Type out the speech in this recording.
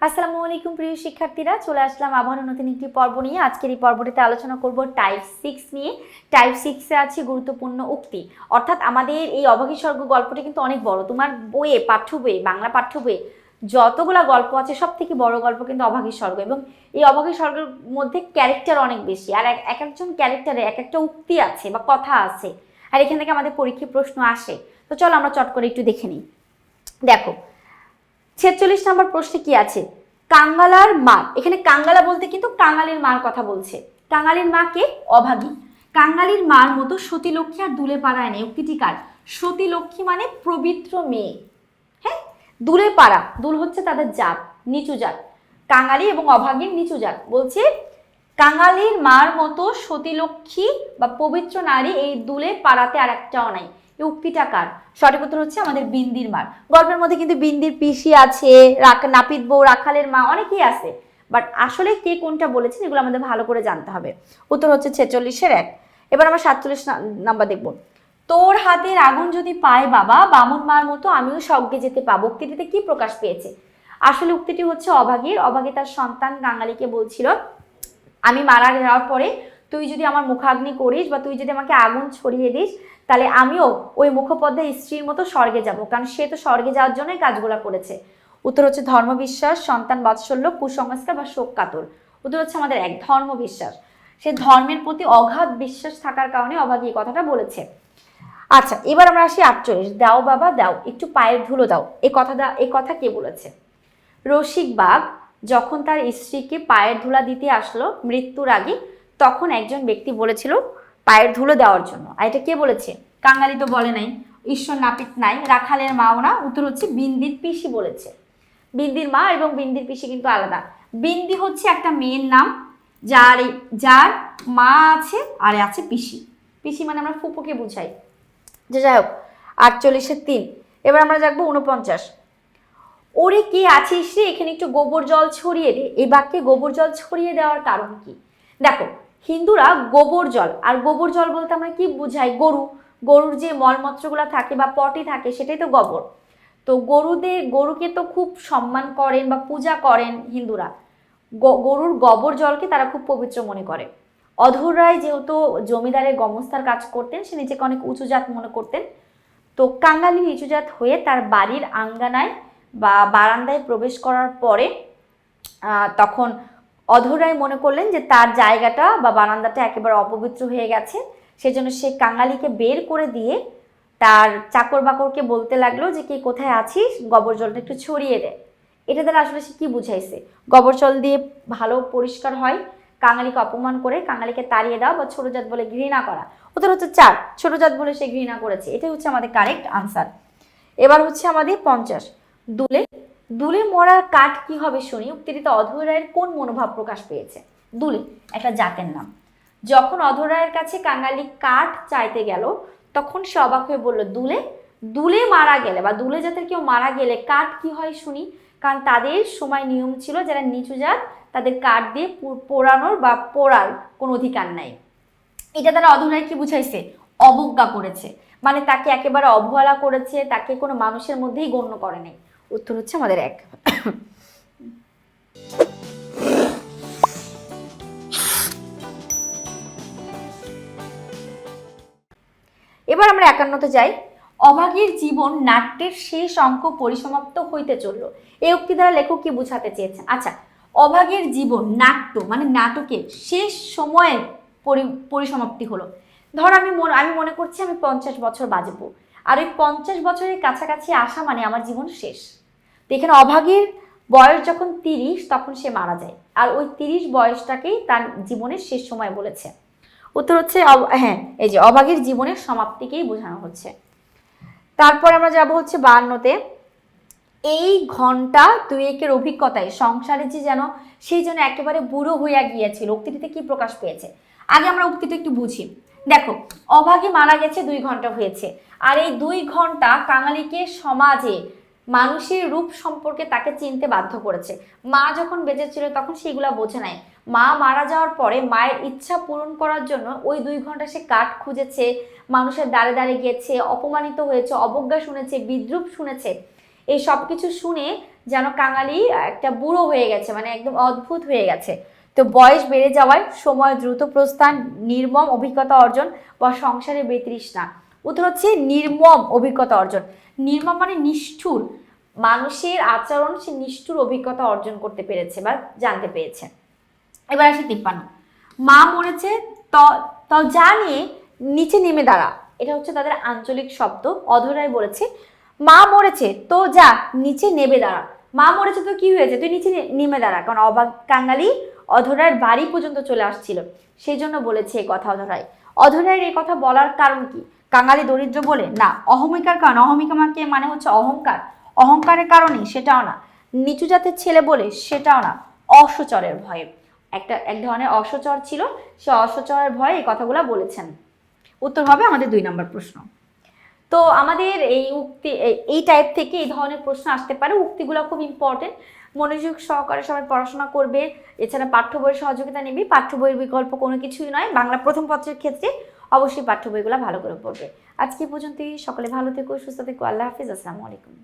আসসালামু আলাইকুম প্রিয় শিক্ষার্থীরা, চলে আসলাম আবারও নতুন একটি পর্ব নিয়ে। আজকের এই পর্বটিতে আলোচনা করব টাইপ সিক্স নিয়ে। টাইপ সিক্সে আছে গুরুত্বপূর্ণ উক্তি। অর্থাৎ আমাদের এই অভাগী স্বর্গ গল্পটি কিন্তু অনেক বড়। তোমার বইয়ে, পাঠ্য বইয়ে, বাংলা পাঠ্য বইয়ে যতগুলা গল্প আছে সব থেকে বড় গল্প কিন্তু অভাগী স্বর্গ এবং এই অভাগী স্বর্গের মধ্যে ক্যারেক্টার অনেক বেশি। আর এক- এক একজন ক্যারেক্টারে এক একটা উক্তি আছে বা কথা আছে। আর এখান থেকে আমাদের পরীক্ষায় প্রশ্ন আসে। তো চলো আমরা চট করে একটু দেখে নিই। দেখো ছেচল্লিশ নম্বর প্রশ্নে কি আছে? কাঙ্গালার মা। এখানে কাঙ্গালা বলতে কিন্তু কাঙালির মার কথা বলছে। কাঙালির মা কে? অভাগী। কাঙ্গালির মার মতো সতীলক্ষ্মী আর দুলে পাড়ায় নেই। উক্তিটি কার? সতীলক্ষ্মী মানে পবিত্র মেয়ে। হ্যাঁ? দুলে পাড়া দুল হচ্ছে তাদের জাত, নিচু জাত। কাঙালি এবং অভাগীর নিচু জাত। বলছে, কাঙালির মার মতো সতীলক্ষ্মী বা পবিত্র নারী এই দুলে পাড়াতে আর একটাও নাই। এই উক্তিটা কার? সঠিক উত্তর হচ্ছে আমাদের বিন্দির মার। গল্পের মধ্যে কিন্তু বিন্দির পিসি আছে নাপিত বউ, রাখালের মা, অনেকেই আছে। বাট আসলে কে কোনটা বলেছেন এগুলো আমাদের ভালো করে জানতে হবে। উত্তর হচ্ছে ছেচল্লিশের এক। এবার আমরা সাতচল্লিশ নাম্বার দেখব। তোর হাতের আগুন যদি পায় বাবা, বামুন মার মতো আমিও স্বর্গে যেতে পাবো। উক্তিটিতে কি প্রকাশ পেয়েছে? আসলে উক্তিটি হচ্ছে অভাগীর। অভাগী তার সন্তান গাঙ্গালিকে বলছিল, আমি মারা যাওয়ার পরে তুই যদি আমার মুখাগ্নি করিস বা তুই যদি আমাকে আগুন ছড়িয়ে দিস তাহলে আমিও ওই মুখোপাধ্যায় স্ত্রীর মতো স্বর্গে যাব, কারণ সে তো স্বর্গে যাওয়ার জন্যই কাজগুলো করেছে। উত্তর হচ্ছে ধর্মবিশ্বাস, সন্তান বাৎসল্য, কুসংস্কার বা শোক কাতর। উত্তর হচ্ছে আমাদের এক, ধর্মবিশ্বাস। সে ধর্মের প্রতি অগাধ বিশ্বাস থাকার কারণে অভাগী এই কথাটা বলেছে। আচ্ছা এবার আমরা আসি আটচল্লিশ, দাও বাবা, দাও, একটু পায়ের ধুলো দাও। এই কথা দা এই কথা কে বলেছে? রসিক বাঘ যখন তার স্ত্রীকে পায়ের ধুলা দিতে আসলো মৃত্যুর আগে, তখন একজন ব্যক্তি বলেছিল পায়ের ধুলো দেওয়ার জন্য। আর এটা কে বলেছে? কাঙালি তো বলে নাই। ঈশ্বর নাপিত নাই। রাখালের মাও না, উত্তর হচ্ছে বিন্দির পিসি বলেছে। বিন্দির মা এবং বিন্দির পিসি কিন্তু আলাদা। বিন্দি হচ্ছে একটা মেয়ের নাম, যার যার মা আছে আর আছে পিসি। পিসি মানে আমরা ফুপুকে বুঝাই। যে যাই হোক, আটচল্লিশের তিন। এবার আমরা যাব উনপঞ্চাশ ওরে কে আছিস রে? এখানে একটু গোবর জল ছড়িয়ে দে। এই বাক্যে গোবর জল ছড়িয়ে দেওয়ার কারণ কি? দেখো হিন্দুরা গোবর জল, আর গোবর জল বলতে আমরা কি বুঝাই? গরু। গরুর যে মলমূত্রগুলো থাকে বা পটি থাকে, সেটাই তো গোবর। তো গরুদের, গরুকে তো খুব সম্মান করেন বা পূজা করেন হিন্দুরা। গরুর গোবর জলকে তারা খুব পবিত্র মনে করে। অধর রায় যেহেতু জমিদারের গমস্তার কাজ করতেন, সে নিজেকে অনেক উঁচু জাত মনে করতেন। তো কাঙ্গালি নিচু জাত হয়ে তার বাড়ির আঙ্গানায় বা বারান্দায় প্রবেশ করার পরে তখন অধরাই মনে করলেন যে তার জায়গাটা বা বারান্দাটা একেবারে অপবিত্র হয়ে গেছে। সেজন্য সে কাঙালিকে বের করে দিয়ে তার চাকর বাকরকে বলতে লাগল যে, কি কোথায় আছিস? গোবর জলটা একটু ছড়িয়ে দে। এটা দ্বারা আসলে সে কী বুঝাইছে? গোবর জল দিয়ে ভালো পরিষ্কার হয়, কাঙালিকে অপমান করে কাঙালিকে তাড়িয়ে দাও বা ছোটো জাত বলে ঘৃণা করা। ওদের হচ্ছে চার, ছোটো জাত বলে সে ঘৃণা করেছে। এটাই হচ্ছে আমাদের কারেক্ট আনসার এবার হচ্ছে আমাদের পঞ্চাশ। দুলে দুলে মরার কাঠ কি হবে শুনি? উক্তিটিতে অধর রায়ের কোন মনোভাব প্রকাশ পেয়েছে? দুলে, একটা জাতের নাম। যখন অধর রায়ের কাছে কাঙালি কাঠ চাইতে গেল, তখন সে অবাক হয়ে বলল, দুলে দুলে মারা গেলে বা দুলে জাতের কেউ মারা গেলে কাঠ কি হয় শুনি? কারণ তাদের সময় নিয়ম ছিল যারা নিচু জাত, তাদের কাঠ দিয়ে পোড়ানোর বা পোড়ার কোনো অধিকার নাই। এটা তারা অধর রায় কি বুঝাইছে, অবজ্ঞা করেছে। মানে তাকে একেবারে অবহেলা করেছে, তাকে কোনো মানুষের মধ্যেই গণ্য করে নাই। উত্তর হচ্ছে আমাদের এক। এবার আমরা একান্নতে যাই। অভাগীর জীবন নাট্যের শেষ অঙ্ক পরিসমাপ্ত হইতে চলল। এই উক্তি দ্বারা লেখক কি বুঝাতে চেয়েছেন? আচ্ছা অভাগীর জীবন নাট্য মানে নাটকের শেষ সময়ে পরি- পরিসমাপ্তি হলো। ধর আমি আমি মনে করছি আমি পঞ্চাশ বছর বাঁচবো। আর ওই পঞ্চাশ বছরের কাছাকাছি আসা মানে আমার জীবন শেষ। তো এখানে অভাগীর বয়স যখন তিরিশ, তখন সে মারা যায়। আর ওই তিরিশ বয়সটাকেই তার জীবনের শেষ সময় বলেছে। উত্তর হচ্ছে হ্যাঁ এই যে অভাগীর জীবনের সমাপ্তিকেই বোঝানো হচ্ছে। তারপর আমরা যাব হচ্ছে বায়ান্নতে। এই ঘণ্টা দুয়েকের অভিজ্ঞতায় সংসারে যে যেন সেই জন্য একেবারে বুড়ো হইয়া গিয়েছিল, উক্তিটিতে কি প্রকাশ পেয়েছে? আগে আমরা উক্তিটা একটু বুঝি। দেখো, অভাগী মারা গেছে দুই ঘণ্টা হয়েছে। আর এই দুই ঘণ্টা কাঙালিকে সমাজে মানুষের রূপ সম্পর্কে তাকে চিনতে বাধ্য করেছে। মা যখন বেঁচে ছিল তখন সেগুলা বোঝে নাই। মা মারা যাওয়ার পরে মায়ের ইচ্ছা পূরণ করার জন্য ওই দুই ঘণ্টা সে কাঠ খুঁজেছে, মানুষের দ্বারে দ্বারে গিয়েছে, অপমানিত হয়েছে, অবজ্ঞা শুনেছে, বিদ্রুপ শুনেছে। এই সব কিছু শুনে যেন কাঙালি একটা বুড়ো হয়ে গেছে মানে একদম অদ্ভুত হয়ে গেছে। তো বয়স বেড়ে যাওয়ায় সময় দ্রুত প্রস্থান, নির্মম অভিজ্ঞতা অর্জন বা সংসারে বেতৃষ্ণা। উত্তর হচ্ছে নির্মম অভিজ্ঞতা অর্জন। নির্মম মানে নিষ্ঠুর। মানুষের আচরণ সে নিষ্ঠুর অভিজ্ঞতা অর্জন করতে পেরেছে বা জানতে পেরেছে। এবার আসি তিপ্পান্ন। মা মরেছে, ত যা নিয়ে নিচে নেমে দাঁড়া। এটা হচ্ছে তাদের আঞ্চলিক শব্দ। অধরায় বলেছে, মা মরেছে, তো যা, নিচে নেমে দাঁড়া। মা মরেছে তো কি হয়েছে? তুই নিচে নেমে দাঁড়া। কারণ অবাক কাঙ্গালি অধরার বাড়ি পর্যন্ত চলে আসছিল। সেই জন্য বলেছে এ কথা অধরায় অধরায়ের এই কথা বলার কারণ কি? কাঙালি দরিদ্র বলে, না, অহমিকার কারণ, অহমিকা মাকে মানে হচ্ছে অহংকার। অহংকারের কারণে সেটাও না। নিচু জাতের ছেলে বলে সেটাও না। অসচরের ভয়ে। একটা, এক ধরনের অসচর ছিল, সে অসচরের ভয়ে এই কথাগুলো বলেছেন। উত্তর হবে আমাদের দুই নম্বর প্রশ্ন। তো আমাদের এই উক্তি, এই টাইপ থেকে এই ধরনের প্রশ্ন আসতে পারে। উক্তিগুলো খুব ইম্পর্টেন্ট মনোযোগ সহকারে সবাই পড়াশোনা করবে। এছাড়া পাঠ্য বইয়ের সহযোগিতা নেবে। পাঠ্য বইয়ের বিকল্প কোনো কিছুই নয়। বাংলা প্রথম পত্রের ক্ষেত্রে অবশ্যই পাঠ্য বইগুলো ভালো করে পড়বে। আজকে পর্যন্তই। সকলে ভালো থেকো, সুস্থ থেকো। আল্লাহ হাফিজ। আসসালামু আলাইকুম।